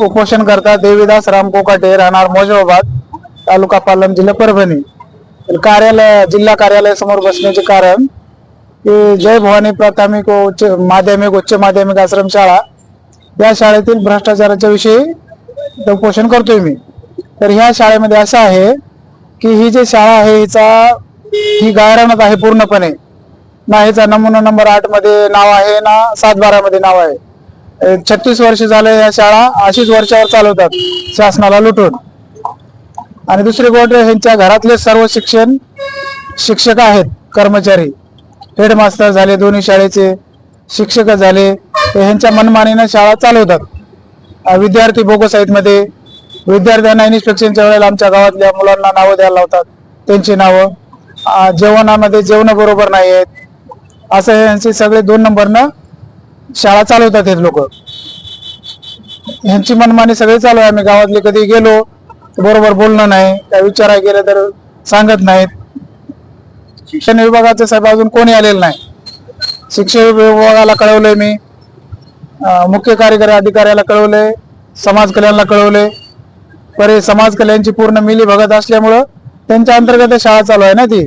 उपोषण करता देवीदास राम कोकाटे राहणार मोजाबाद तालुका पालम जिल्हा परभणी. तर कार्यालय जिल्हा कार्यालय समोर बसण्याचे कारण की जय भवानी प्राथमिक उच्च माध्यमिक उच्च माध्यमिक आश्रमशाळा या शाळेतील भ्रष्टाचाराच्या विषयी उपोषण करतोय मी. तर ह्या शाळेमध्ये असं आहे की ही जी शाळा आहे हिचा ही गायरानात आहे पूर्णपणे. ना हिचा नमुना नंबर आठमध्ये नाव आहे ना सात बारा मध्ये नाव आहे. छत्तीस वर्ष झाले या शाळा अशीच वर्षावर चालवतात शासनाला लुटून. आणि दुसरी गोष्ट ह्यांच्या घरातले सर्व शिक्षण शिक्षक आहेत कर्मचारी. हेडमास्टर झाले दोन्ही शाळेचे शिक्षक झाले ते ह्यांच्या मनमानीनं शाळा चालवतात. विद्यार्थी बोगस आहेत मध्ये. विद्यार्थ्यांना इन्स्पेक्शनच्या वेळेला आमच्या गावातल्या मुलांना नावं द्यायला लावतात. त्यांची नावं. जेवणामध्ये जेवण बरोबर नाही आहेत. असं हे यांचे सगळे दोन नंबरनं शाळा चालवतात हे लोक. ह्यांची मनमानी सगळे चालू आहे. आम्ही गावातले कधी गेलो बरोबर बोलणं नाही. काय विचारायला गेलं तर सांगत नाहीत. शिक्षण विभागाचे साहेब अजून कोणी आलेलं नाही. शिक्षण विभागाला कळवलंय मी. मुख्य कार्यकारी अधिकाऱ्याला कळवले समाज कल्याणला कळवले पर समाज कल्याणची पूर्ण मिली भगत असल्यामुळं त्यांच्या अंतर्गत शाळा चालू आहे ना ती.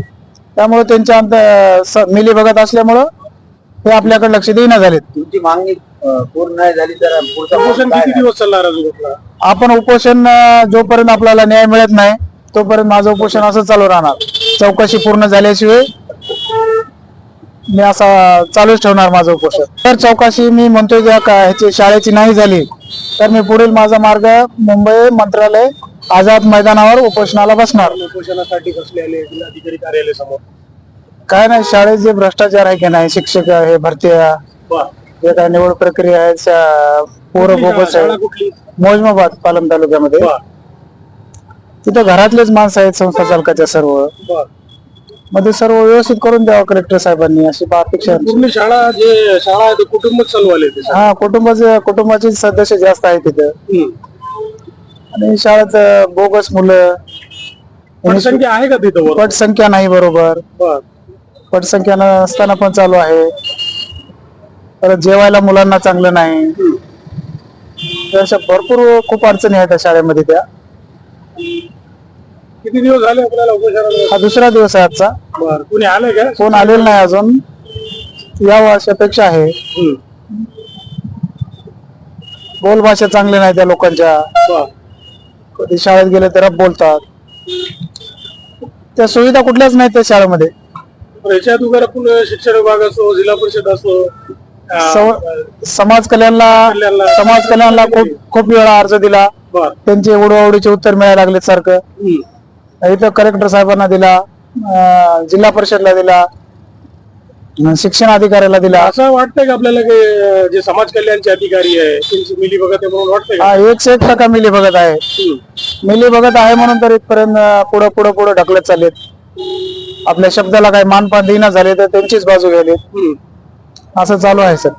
त्यामुळे त्यांच्या अंत मिली भगत असल्यामुळं हे आपल्याकडे लक्ष देईना झालेत. तुमची मागणी अं, पूर्ण नाही झाली तर पुढचा उपोषण काय किती दिवस चालणार अजून आपला? आपण उपोषण अं, जोपर्यंत आपल्याला न्याय मिळत नाही तोपर्यंत माझं उपोषण असं चालू राहणार. चौकशी पूर्ण झाल्याशिवाय मी असा चालूच ठेवणार माझं उपोषण. तर चौकशी मी म्हणतोय ज्या का ह्याची शाळेची नाही झाली तर मी पुढील माझा मार्ग मुंबई मंत्रालय आझाद मैदानावर उपोषणाला बसणार. उपोषणासाठी बसलेले जिल्हाधिकारी कार्यालय समोर काय नाही शाळेत जे भ्रष्टाचार आहे की नाही शिक्षक आहे भरत्या. जे काय निवड प्रक्रिया आहे शा- पोरं बोगस आहे मोजमाबाद पालम तालुक्यामध्ये. तिथं घरातलेच माणसं आहेत संस्था चालकाच्या सर्व. मध्ये सर्व व्यवस्थित करून द्यावं कलेक्टर साहेबांनी अशी अपेक्षा आहे. पूर्ण शाळा जे शाळा आहे ते कुटुंबच चालवाले हा कुटुंबाचे कुटुंबाचे सदस्य जास्त आहेत तिथं. आणि शाळेत बोगस मुलं पटसंख्या आहे का तिथं पटसंख्या नाही बरोबर वा. पटसंख्या नसताना पण चालू आहे. परत जेवायला मुलांना चांगलं नाही. तर अशा भरपूर खूप अडचणी आहेत त्या शाळेमध्ये त्या. किती दिवस झाले आपल्याला उपोषणाला? हा दुसरा दिवस आहे आजचा. बरं. कुणी आलंय का? कोण आलेलं नाही अजून. यावं अशी अपेक्षा आहे. हम्म. बोलभाषा चांगली नाही त्या लोकांच्या. कधी शाळेत गेले तर बोलतात. त्या सुविधा कुठल्याच नाही त्या शाळेमध्ये. वगैरे आपण शिक्षण विभाग असो जिल्हा परिषद असो सव- समाज कल्याणला कल्याणला- समाज कल्याणला खूप खूप वेळा अर्ज दिला बरं. त्यांचे उडवाउडीचे उत्तर मिळायला लागले सारखं हम्म. इथं कलेक्टर साहेबांना दिला अं, जिल्हा परिषदला दिला अं, शिक्षण अधिकाऱ्याला दिला असं वाटतंय का आपल्याला की अं, जे समाज कल्याणचे अधिकारी आहे त्यांची मिली बघत आहे म्हणून वाटतंय का हा एकशे एक टक्का मिली बघत आहे हम्म. मिली बघत आहे म्हणून तर इथपर्यंत पुढं पुढं पुढं ढकलत चाललेत आपल्या शब्दाला काही मानपान देईना झाले तर त्यांचीच बाजू घ्यायलेत हम्म. असं चालू आहे सर